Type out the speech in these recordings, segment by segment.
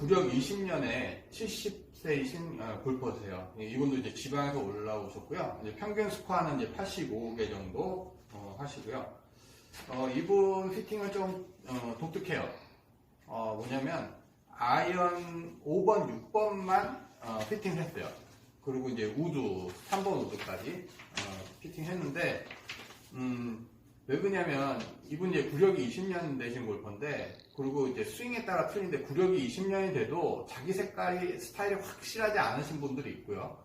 구력 20년에 70세이신 어, 골퍼세요. 예, 이분도 이제 지방에서 올라오셨고요. 이제 평균 스코어는 이제 85개 정도 어, 하시고요. 어, 이분 피팅은 좀 어, 독특해요. 어, 뭐냐면 아이언 5번, 6번만 어, 피팅했어요. 그리고 이제 우드 3번 우드까지 어, 피팅했는데 음, 왜 그러냐면 이분 이제 구력이 20년 되신 골퍼인데 그리고 이제 스윙에 따라 틀린데 구력이 20년이 돼도 자기 색깔이 스타일이 확실하지 않으신 분들이 있고요.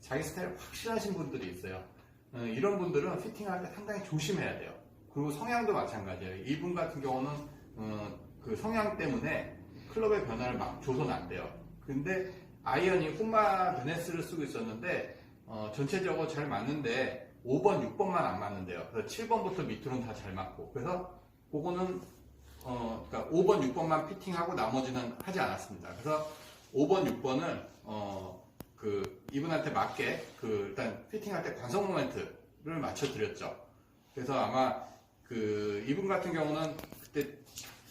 자기 스타일이 확실하신 분들이 있어요. 어, 이런 분들은 피팅할 때 상당히 조심해야 돼요. 그리고 성향도 마찬가지예요. 이분 같은 경우는 어, 그 성향 때문에 클럽의 변화를 막 줘서는 안 돼요. 근데 아이언이 홈마 베네스를 쓰고 있었는데 어, 전체적으로 잘 맞는데 5번, 6번만 안 맞는데요. 그래서 7번부터 밑으로는 다 잘 맞고 그래서 그거는 어, 그러니까 5번, 6번만 피팅하고 나머지는 하지 않았습니다. 그래서 5번, 6번을 어, 그 이분한테 맞게 그 일단 피팅할 때 관성 모멘트를 맞춰 드렸죠. 그래서 아마 그 이분 같은 경우는 그때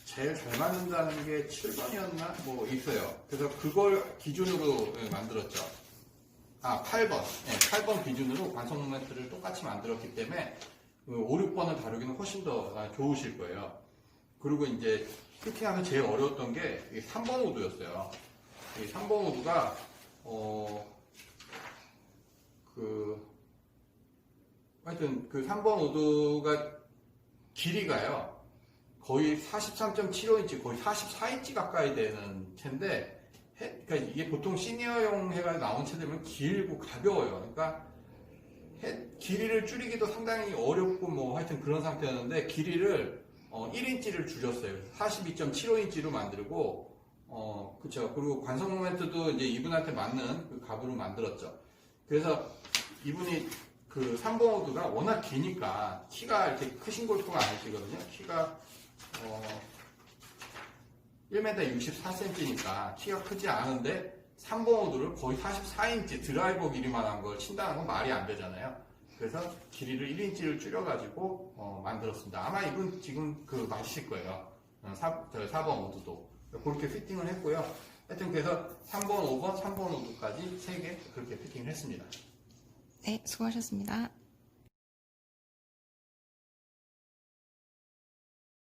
제일 잘 맞는다는 게 7번이었나 뭐 있어요. 그래서 그걸 기준으로 예, 만들었죠. 아 8번, 8번 기준으로 관성 모멘트를 똑같이 만들었기 때문에 그 5, 6번을 다루기는 훨씬 더 아, 좋으실 거예요. 그리고 이제 피팅하면 제일 어려웠던 게 3번 우드였어요. 이 3번 우드가 어, 그 하여튼 그 3번 우드가 길이가요. 거의 43.75인치, 거의 44인치 가까이 되는 해- 그러니까 이게 보통 시니어용 해가 나온 채들은 길고 가벼워요. 그러니까 해- 길이를 줄이기도 상당히 어렵고 뭐 하여튼 그런 상태였는데 길이를 1인치를 줄였어요. 42.75인치로 만들고 어 그쵸. 그리고 관성 모멘트도 이제 이분한테 맞는 그 값으로 만들었죠. 그래서 이분이 그 3번 호드가 워낙 기니까 키가 이렇게 크신 골프가 아니시거든요. 키가 어 1m 64cm니까 키가 크지 않은데 3번 호드를 거의 44인치 드라이버 길이만한 걸 친다는 건 말이 안 되잖아요. 그래서 길이를 1인치를 줄여가지고 어, 만들었습니다. 아마 이분 지금 그 맞으실 거예요. 어, 4, 번 호드도 그렇게 피팅을 했고요. 하여튼 그래서 3번, 5번, 3번 호드까지 3개 그렇게 피팅을 했습니다. 네, 수고하셨습니다.